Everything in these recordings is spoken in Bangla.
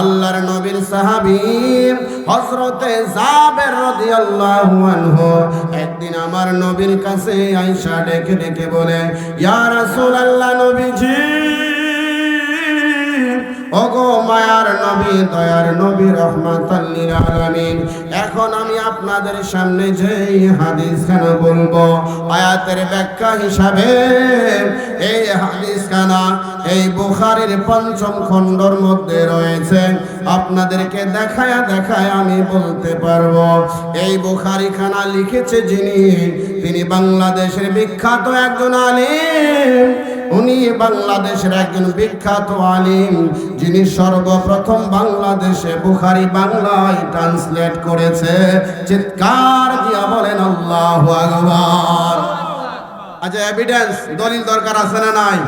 আল্লাহর নবীর সাহাবি হজরতে জাবের রাদিয়াল্লাহু আনহু একদিন আমার নবীর কাছে আয়েশা ডেকে ডেকে বলে, ইয়া রাসূলুল্লাহ নবীজি। ওগো মায়ার নবী, দয়ার নবী রহমাতাল্লিল আলামিন। এখন আমি আপনাদের সামনে যেই হাদিস খানা বলব, আয়াতের ব্যাখ্যা হিসাবে এই হাদিস খানা এই বুখারীর পঞ্চম খণ্ডর মধ্যে রয়েছে। আপনাদেরকে দেখায়া দেখায় আমি বলতে পারব, এই বুখারী খানা লিখেছে যিনি, তিনি বাংলাদেশের বিখ্যাত একজন আলিম। উনি বাংলাদেশের একজন বিখ্যাত আলিম, যিনি সর্বপ্রথম বাংলাদেশে বুখারি বাংলায় ট্রান্সলেট করেছে। চিৎকার দিয়া বলেন, আল্লাহ আকবার। আচ্ছা এভিডেন্স দলিল দরকার আছে না নাই?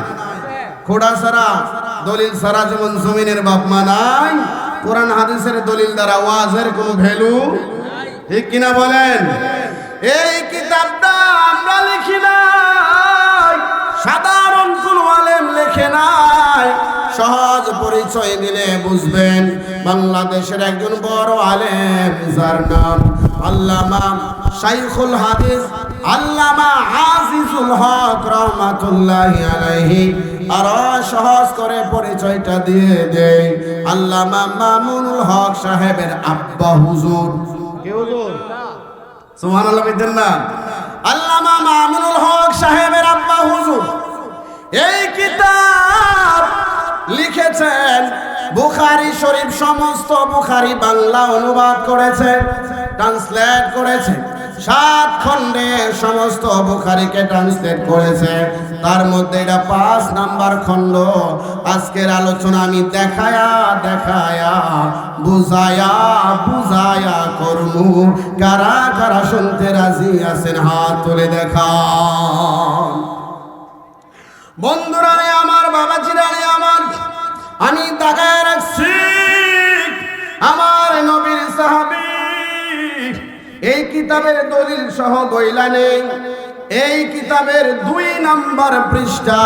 খোড়া সারা দলিল সারা যেমন জমিনের বাপ মা নাই, কোরআন হাদিসের দলিল দ্বারা ওয়াজের কোনো ভ্যালু ঠিক কিনা বলেন? এই কিতাবটা আমরা লিখি নাই সাধারণ কোন আলেম লেখে নাই। সহজ পরিচয় দিলে বুঝবেন বাংলাদেশের একজন বড় আলেম যার নাম আল্লামা শাইখুল হাদিস আল্লামা আজিজুল হক রহমাতুল্লাহি আলাইহি। আর সহজ করে পরিচয়টা দিয়ে দেয় আল্লামা মামুনুল হক সাহেবের আব্বা হুজুর। কে হুজুর? সুবহানাল্লাহ বিদ্যান না। আল্লামা মামুনুল হক সাহেবের আব্বা হুজুর। এই কিতাব লিখেছেন বুখারি শরীফ, সমস্ত বুখারি বাংলা অনুবাদ করেছে ট্রান্সলেট করেছে সাত খণ্ডে সমস্ত বুখারিকে ট্রান্সলেট করেছে। তার মধ্যে এটা পাঁচ নাম্বার খণ্ড। আজকের আলোচনা আমি দেখায়া দেখায়া, বুঝায়া বুঝায়া করমু। কারা কারা শুনতে রাজি আছেন, হাত তুলে দেখা বন্ধুরা রে আমার বাবা চিরানি আমার, আমি তাকায় রাখছি। আমার নবীর সাহাবী এই কিতাবের দলিল সহ বইলা এই কিতাবের দুই নাম্বার পৃষ্ঠা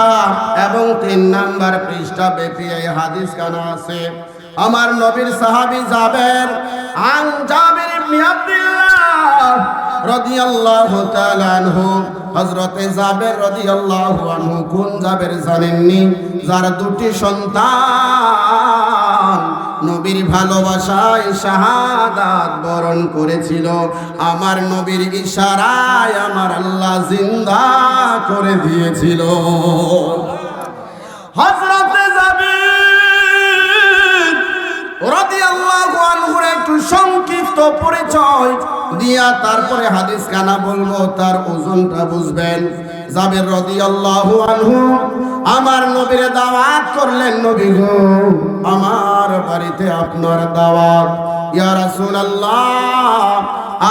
এবং তিন নাম্বার পৃষ্ঠা ব্যাপী এই হাদিস কানা আছে। আমার নবীর সাহাবী যাবের আন জাবির ইবনে আব্দুল্লাহ রাদিয়াল্লাহু তাআলা আনহু, হযরতে জাবের রাদিয়াল্লাহু আনহু কোন জাবের জানেননি? যার দুটি সন্তান নবীর ভালোবাসায় শাহাদাত বরণ করেছিল। আমার নবীর ইশারায় আমার আল্লাহ জিন্দা করে দিয়েছিল। তারপরে হাদিস খানা বলব, তার বুঝবেন। রাদিয়াল্লাহু আনহু, আমার নবীর দাওয়াত করলেন, নবী গো, আমার বাড়িতে আপনার দাওয়াত। ইয়া রাসূলুল্লাহ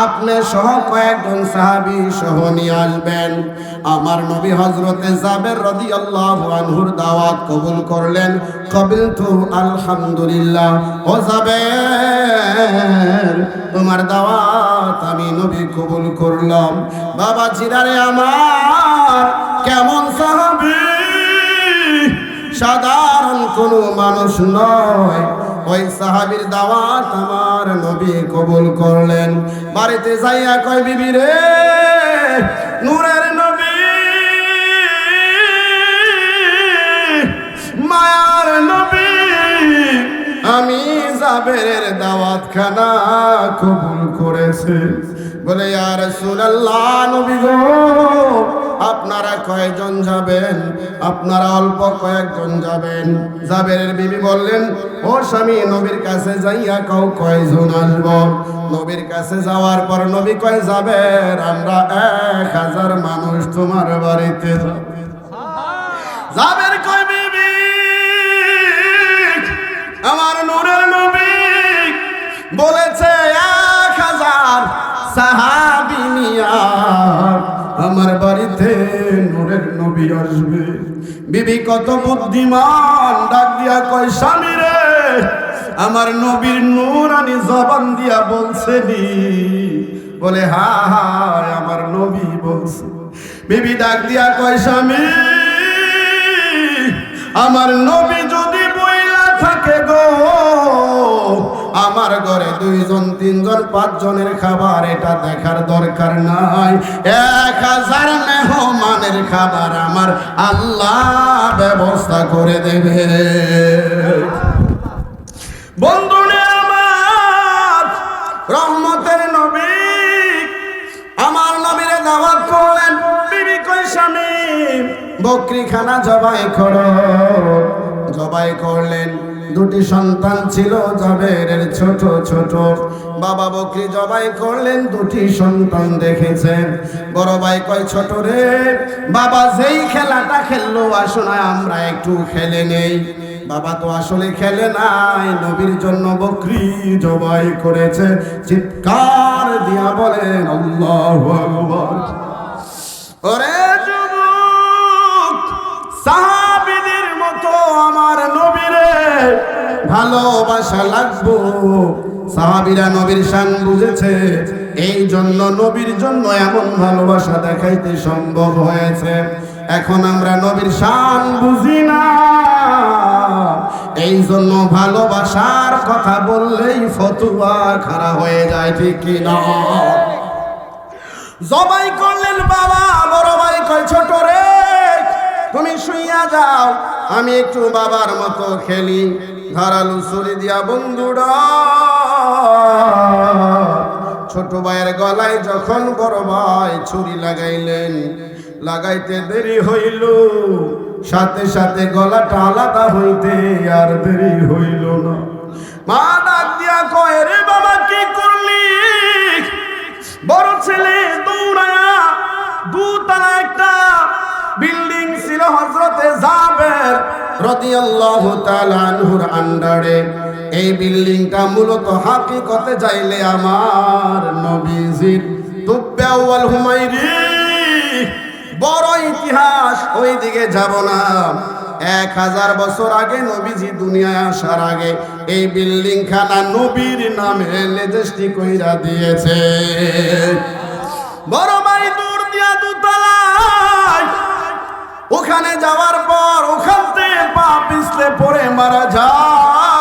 আপনি সহ কয়েকজন সাহাবি সহ নিয়ে আসবেন। আমার নবী হজরতে জাবের রাদিয়াল্লাহু আনহুর দাওয়াত কবুল করলেন। কবিল তু আলহামদুলিল্লাহ। ও জাবের, তোমার দাওয়াত আমি নবী কবুল করলাম। বাবা চিরারে আমার, কেমন সাহাবী? সাধারণ কোনো মানুষ নয়। ওই সাহাবীর দাওয়াত আমার নবী কবুল করলেন। বাড়িতে যাইয়া কয়, বিবি রে, নূরের নবী, মায়ার নবী, আমি জাবেরের দাওয়াত খানা কবুল করেছে। বলে আর সুনাল্লাহ নবী গো আপনারা কয়জন যাবেন? আপনারা অল্প কয়েকজন যাবেন। জাবেরের বিবি বললেন, ও স্বামী, নবীর কাছে যাইয়া কও কয়জন আসব? নবীর কাছে যাওয়ার পর নবী কয় যাবে আমরা এক হাজার মানুষ তোমার বাড়িতে যাব। জাবের কয়, বিবি, আমার নূরের নবী বলেছে নবী আসবে বিবি কত বুদ্ধিমান, ডাক দিয়া কয়, স্বামী রে, আমার নবীর নূরানি জবান দিয়া বলছে নি। বলে, হা হা, আমার নবী বলছে। বিবি ডাক দিয়া কয়, স্বামী, আমার নবী যদি বইলা থাকে গো, আমার ঘরে দুইজন, তিনজন, পাঁচজনের খাবার, এটা দেখার দরকার নাই। এক হাজার মেহমানের খাবার আমার আল্লাহ ব্যবস্থা করে দেবে। আমার, রহমতের নবী, আমার নবীরে দাওয়াত করলেন, বিবি স্বামী? বকরি খানা জবাই করো। জবাই করলেন, দুটি সন্তান ছিল জাবেরের ছোট ছোট। বাবা বকরি জবাই করলেন, দুটি সন্তান দেখেছেন। বড় ভাই কয়, ছোট রে, বাবা যেই খেলাটা খেললো, আসলে আমরা একটু খেলে নেই। বাবা তো আসলে খেলে নাই, নবীর জন্য বকরি জবাই করেছে। চিৎকার দিয়া বলেন, আল্লাহু আকবার। ওরে যুবক, সাহাবীদের মতো আমার নবীরে ভালোবাসা লাগবো। সাহাবীরা নবীর শান বুঝেছে, এই জন্য নবীর জন্য এমন ভালোবাসা দেখাইতে সম্ভব হয়েছে। এখন আমরা নবীর শান বুঝি না। এই জন্য ভালোবাসার কথা বললেই ফতুয়া খাড়া হয়ে যায়, ঠিক কি না? জবাই করলেন, বাবা, বড় ভাই কয়, ছোট রে, তুমি শুইয়া যাও, আমি একটু বাবার মতো খেলি। ধারালু ছুরি দিয়া বন্ধুরা ছোট ভাইয়ের গলায় যখন বড় ভাই ছুরি লাগাইলেন, লাগাইতে দেরি হইল। সাথে সাথে গলাটা আলাদা হইতে আর দেরি হইল না। মা ডাক দিয়া কয়, রে বাবা, কি করলি? বড় ছেলে দৌড়ায়া দুতলা একটা বিল্ডিং ছিল হজরতে জাবের, রাদিয়াল্লাহু তাআলা আনহুর আন্ডারে। এই বিল্ডিংটা মূলত হাকিকতে যাইলে আমার নবীজির তুব্বা ওয়াল হুমাইরি বড় ইতিহাস ওই দিকে যাব না। এক হাজার বছর আগে নবীজি দুনিয়ায় আসার আগে এই বিল্ডিং খানা নবীর নামে লেজেস্টি কইরা দিয়েছে। বড় ভাই দূর দিয়া দুতলায়, ওখানে যাওয়ার পর ওখান থেকে পা পিছলে পড়ে মারা যায়।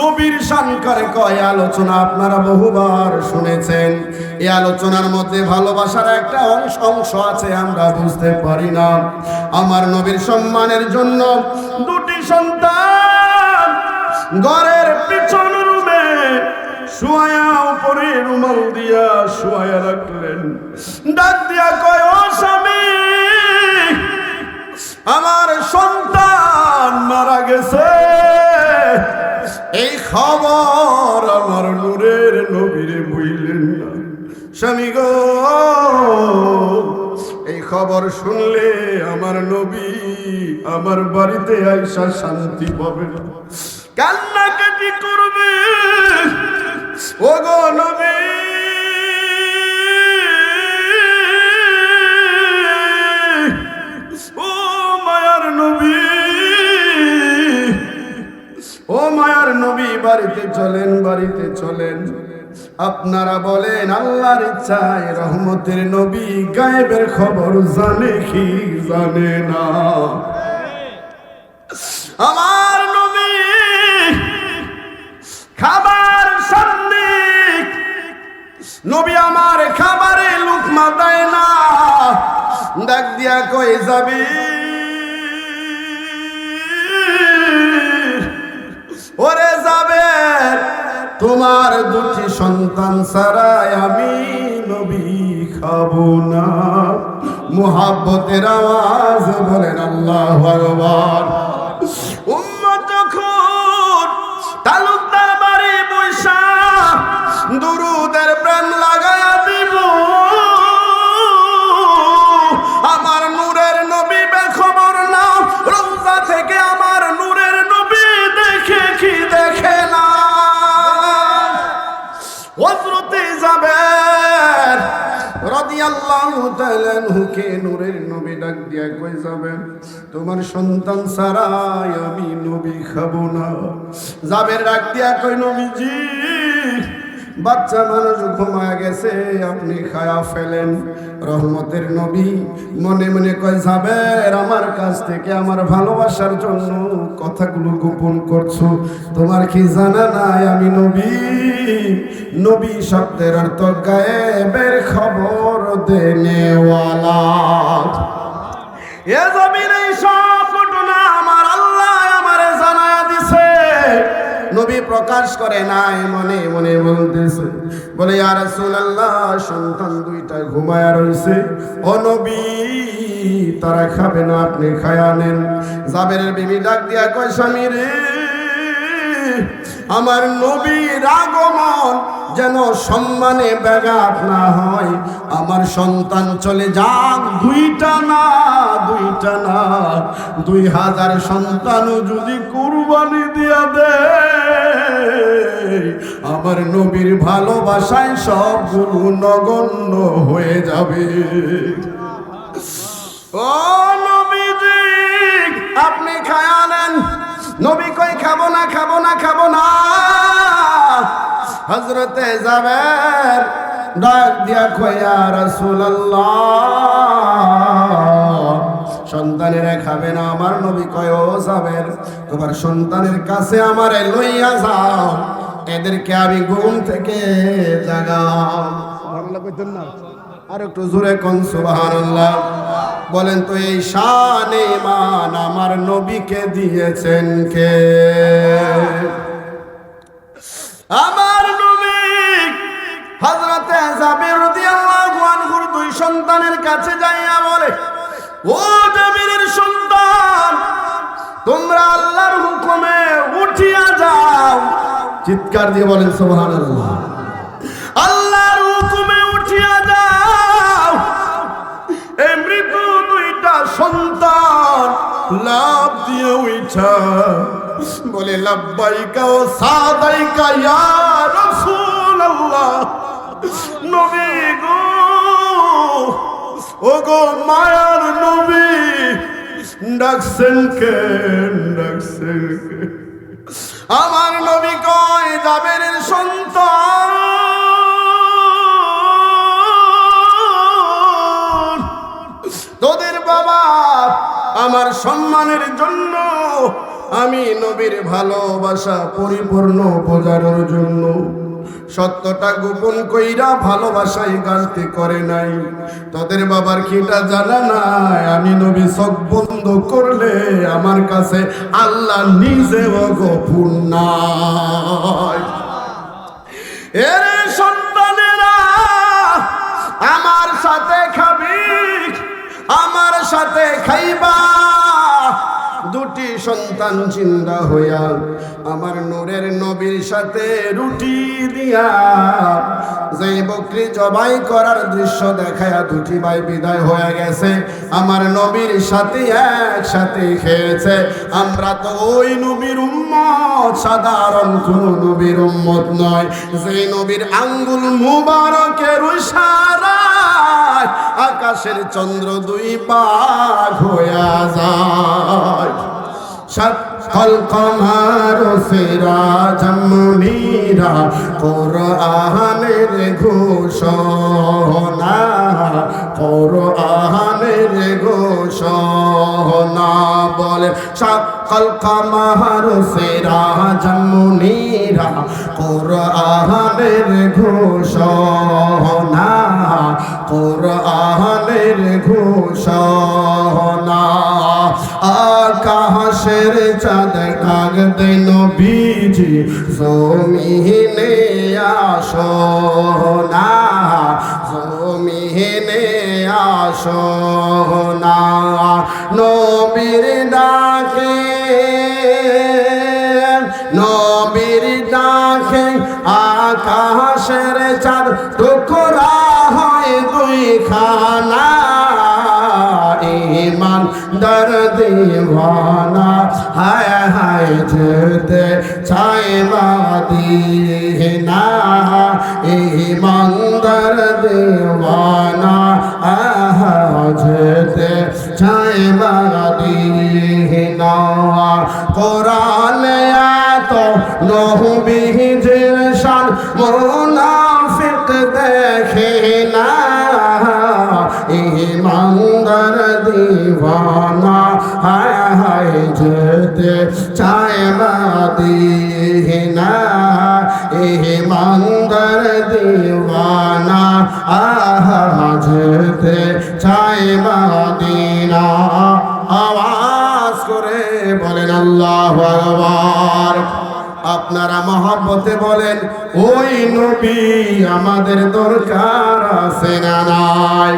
নবীর শানকারে কয় আলোচনা আপনারা বহুবার শুনেছেন। এই আলোচনার মধ্যে ভালোবাসার একটা অংশ অংশ আছে, আমরা বুঝতে পারি না। আমার নবীর সম্মানের জন্য দুটি সন্তান ঘরের পিছন রুমে শুয়ায়া, উপরে রুমাল দিয়া শুয়ায়া রাখলেন। ডাক দিয়া কয়, ও স্বামী, আমার সন্তান মারা গেছে। খবর আমার নূরের নবীরে বইলেন না। স্বামী এই খবর শুনলে আমার নবী আমার বাড়িতে আইসা শান্তি পাবে না। কান্নাকাটি করবে। ও গো নবী বাড়িতে চলেন বাড়িতে চলেন। আপনারা বলেন, আল্লাহর ইচ্ছায় রহমতের নবী গায়েবের খবর জানে কি জানে না। আমার নবী খাবার সামনে, নবী আমার খাবারে লুকমা দেয় না। ডাক দিয়া কই যাবি? তোমার দুটি সন্তান ছাড়াই আমি নবী খাব না। মুহাব্বতের আওয়াজ বলেন আল্লাহ ভগবান উম্মত তাআলা নূরের নবী ডাক দিয়া কই যাবেন? তোমার সন্তান ছাড়াই আমি নবী খাব না। যাবে ডাক দিয়া কই নবীজি? বাচ্চা মানুষ ঘুমায় গেছে, আপনি খায়া ফেলেন। রহমতের নবী মনে মনে কয় যাবের আমার কাছ থেকে আমার ভালোবাসার জন্য কথাগুলো গোপন করছ। তোমার কি জানা নাই আমি নবী? নবী শব্দের অর্থ গায়েবের খবর দেনেওয়ালা। এ জমিন এই সব নবী প্রকাশ করে নাই, মনে মনে বলতেছে। বলে আর সন্তান দুইটা ঘুমায়া রইছে। ও নবী, তারা খাবে না, আপনি খায়া নেন। জাবেরের বিবি ডাক দিয়া কয়, স্বামী রে, আমার নবীর আগমন যেন সম্মানে ব্যাঘাত না হয়। আমার সন্তান চলে যাক, দুইটা না দুইটা না। দুই হাজার সন্তানও যদি কুরবানি দিয়া দে আমার নবীর ভালোবাসায় সবগুলো নগণ্য হয়ে যাবে। ও নবীজি, আপনি খায়া নেন নবী কই, খাব না খাব না খাব না। হজরতে যাবেন ডাক দিয়া কয়া রাসূলুল্লাহ। সন্তানেরা খাবে না আমার নবী কয় ও যাবেন? তোমার সন্তানের কাছে আমার লইয়া যাও এদেরকে আমি ঘুম থেকে জাগাও। আর একটু জোরে কোন সুবহানাল্লাহ। বলেন তো এই শান মান আমার নবীকে দিয়েছেন কে? আমার নবী হযরতে জাবির রাদিয়াল্লাহু আনহুর দুই সন্তানের কাছে বলে ও জাবিরের সন্তান, তোমরা আল্লাহর হুকুমে উঠিয়া যাও। চিৎকার দিয়ে বলেন দুইটা সন্তান, লাভ দিয়ে উঠা। বলে, লাব্বাইকা ও সাদাইকা ইয়া রাসূলুল্লাহ। নবী গো ও গো মায়ার নবী ডাকছেন কে ডাকছেন কে আমার নবী কয় জাবেরের সন্তান, তোদের বাবা আমার সম্মানের জন্য, আমি নবীর ভালোবাসা পরিপূর্ণ বোঝানোর জন্য। সত্যটা গোপন কইরা ভালোবাসাই গালতি করে নাই। তোদের বাবার কিটা জানা নাই। আমি নবী চোখ বন্ধ করলে আমার কাছে আল্লাহ নিজেও গোপন নাই। এরে সন্তানেরা আমার সাথে খাবি, আমার সাথে খাইবা। দুটি সন্তান চিন্তা হইয়া আমার নূরের নবীর সাথে রুটি দিয়া যেই বকরি জবাই করার দৃশ্য দেখায়া দুটি ভাই বিদায় হয়ে গেছে, আমার নবীর সাথে একসাথে খেয়েছে। আমরা তো ওই নবীর উম্মত, সাধারণ কোন নবীর উম্মত নয়। যেই নবীর আঙ্গুল মুবারকের ইশারায় আকাশের চন্দ্র দুই পাক হইয়া যায়। সকল কমার ফেরা জমনীরা কর আহানের ঘোষণা কোরআনের ঘোষণা বলে সকল কমার সিরাজ মুনিরা কোরআনের ঘোষণা কোরআনের ঘোষণা। আকাশের চাঁদ কাগদে নবীজি জমিনে আসো না জমিনে আসো না নবীর ডাকে নবীর ডাকে আকাশের চাঁদ, টুকরা হয় দুই খানা ইমান দর দিওয়ানা, হায় হায় যেতে চাই মাদিনা ইমান দর দিওয়ানা। যেতে চাই মাদিনা কোরআন এত নহবিহিজের শান, মুনাফিক দেখে না। ইমানদার দিওয়ানা, হায় হায় যেতে চায় মাদিনা ইমানদার দিওয়ানা, আহা যেতে চায় মাদিনা। আওয়াজ করে বলেন, আল্লাহ আকবার। আপনারা মহব্বতে বলেন, ওই নবী আমাদের দরকার আছে না নাই?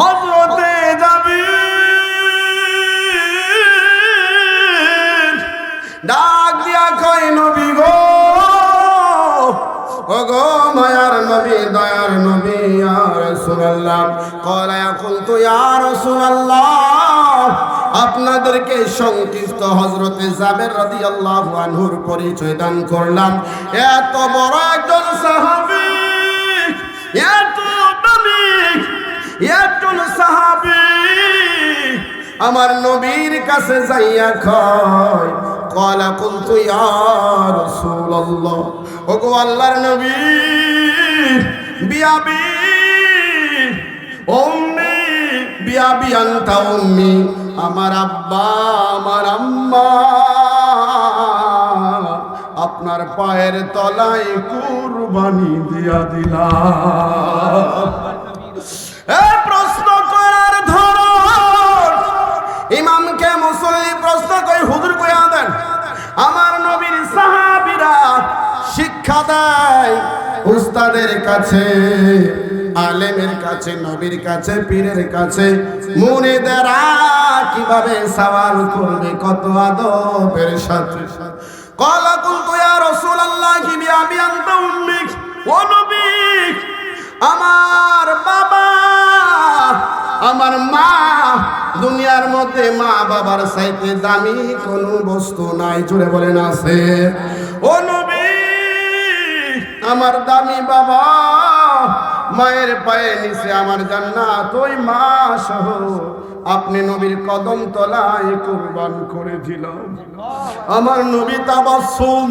হজরতে যাবি ডাক দিয়া কয়, নবী মায়ার নবী, দয়ার নবী, ইয়া রাসূলুল্লাহ। ক্বালা ইয়াকুলতু ইয়া রাসূলুল্লাহ। আপনাদেরকে সংক্ষিপ্ত হজরতে জাবের আল্লাহ আনহুর পরিচয় দান করলাম। এত বড় একজন সাহাবী, এত দামি, একজন সাহাবী। আমার নবীর কাছে যাইয়া কয় কলা কুলতু ইয়া রাসূলুল্লাহ ওগো আল্লাহর নবী, বিয়াবি, উম্মি, বিয়াবি আনতা উম্মি, আমার আব্বা, আমার আম্মা, আপনার পায়ের তলায় কুরবানি দিয়া দিলাম। উস্তাদের কাছে, আলেমের কাছে, নবীর কাছে, পীরের কাছে কীভাবে সওয়াল করবে? কত আদবের সাথে। কলা কুলতু ইয়া কি বিআবি আনতা উম্মিক, ও নবী আমার বাবা, আমার মা, দুনিয়ার মধ্যে মা বাবার সাইতে দামি কোনো বস্তু নাই। জুড়ে বলেন আছে। ও নবী আমার দামি বাবা, মায়ের পায়ে নিচে আমার জান্নাত, ওই মা সহ আপনি নবীর কদম তলায় কুরবান করে দিল আমার নবী তাবাসসুম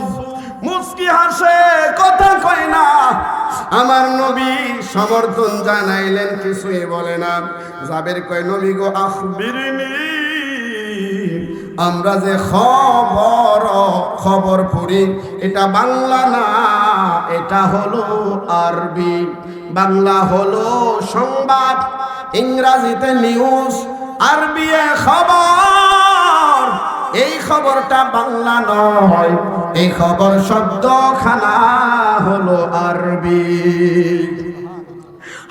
মুস্কি হাসে, কথা কয় না। আমার নবী সমর্থন জানাইলেন, কিছুই বলে না। যাবের কয়, নবী গো, আখবিরনি, আমরা যে খবর খবর পড়ি, এটা বাংলা না। এটা হলো আরবি, বাংলা হলো সংবাদ, ইংরাজিতে নিউজ আরবি খবর। এই খবরটা বাংলা নয়, এই খবর শব্দখানা হলো আরবি।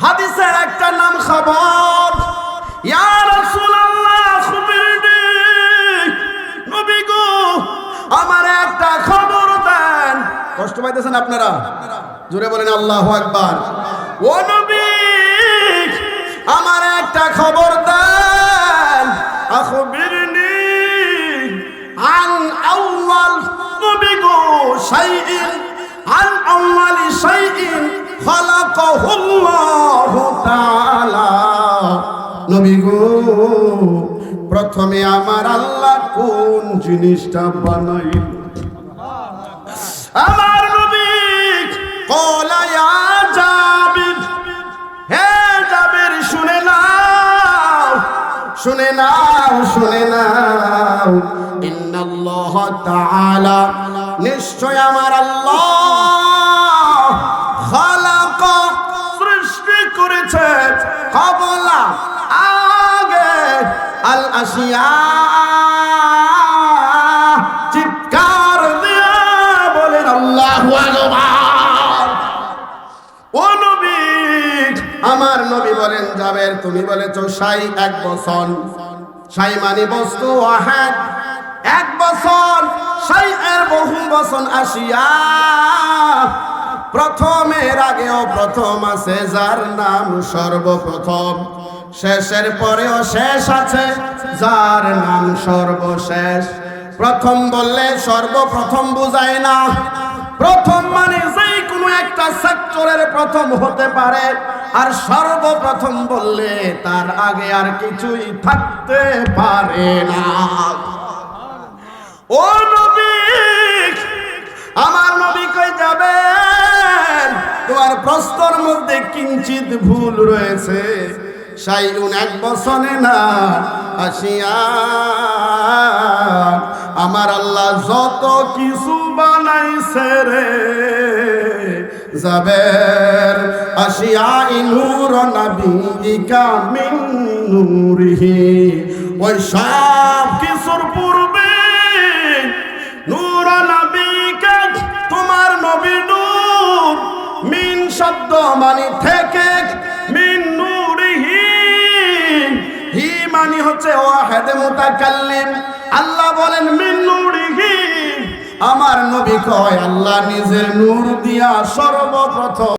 হাদিসের একটা নাম খবর, ইয়া রাসূলুল্লাহ নবী আমার একটা কষ্ট পাইতেছেন আপনারা? জোরে বলেন, আল্লাহ আকবার। ও আমার একটা খবর আন নবী গো প্রথমে আমার আল্লাহ কোন জিনিসটা বানাইল? আমার কলা জাবির হে জাবির, শুনে নাও শুনে নাও শুনে নাও। ইন্নাল্লাহ তাআলা, নিশ্চয় আমার আল্লাহ খালাক সৃষ্টি করেছে। কবলা আগে আল আসিয়া আমার নবী বলেন যাবের তুমি বলেছ, সাই এক বছর। সাই মানে বস্তু আহাদ এক বছর, সাই এর বহু বছর আসিয়া। প্রথমের আগেও প্রথম আছে, যার নাম সর্বপ্রথম। শেষের পরেও শেষ আছে, যার নাম সর্বশেষ। প্রথম বললে সর্বপ্রথম বুঝায় না। প্রথম মানে যেই কোনো একটা সেক্টরের প্রথম হতে পারে। আর সর্বপ্রথম বললে তার আগে আর কিছুই থাকতে পারে না। ও নবী, আমার নবী কই যাবে প্রস্তর মধ্যে কিঞ্চিত ভুল রয়েছে। সাইউন এক বছরে না, আসিয়া আমার আল্লাহ যত কিছু বানাইছে রে জাবের আসিয়া নূর নবিকা মিন ওই সব কিছুর পূর্বে নূর নবিকা, তোমার নবী নূর, মিন শব্দ মানি থেকে, মিন হি মানি হচ্ছে ওয়াহেদ মুতাকাল্লিম। আল্লাহ বলেন মিন আমার নবী কয় আল্লাহ নিজের নূর দিয়া সর্বপ্রথম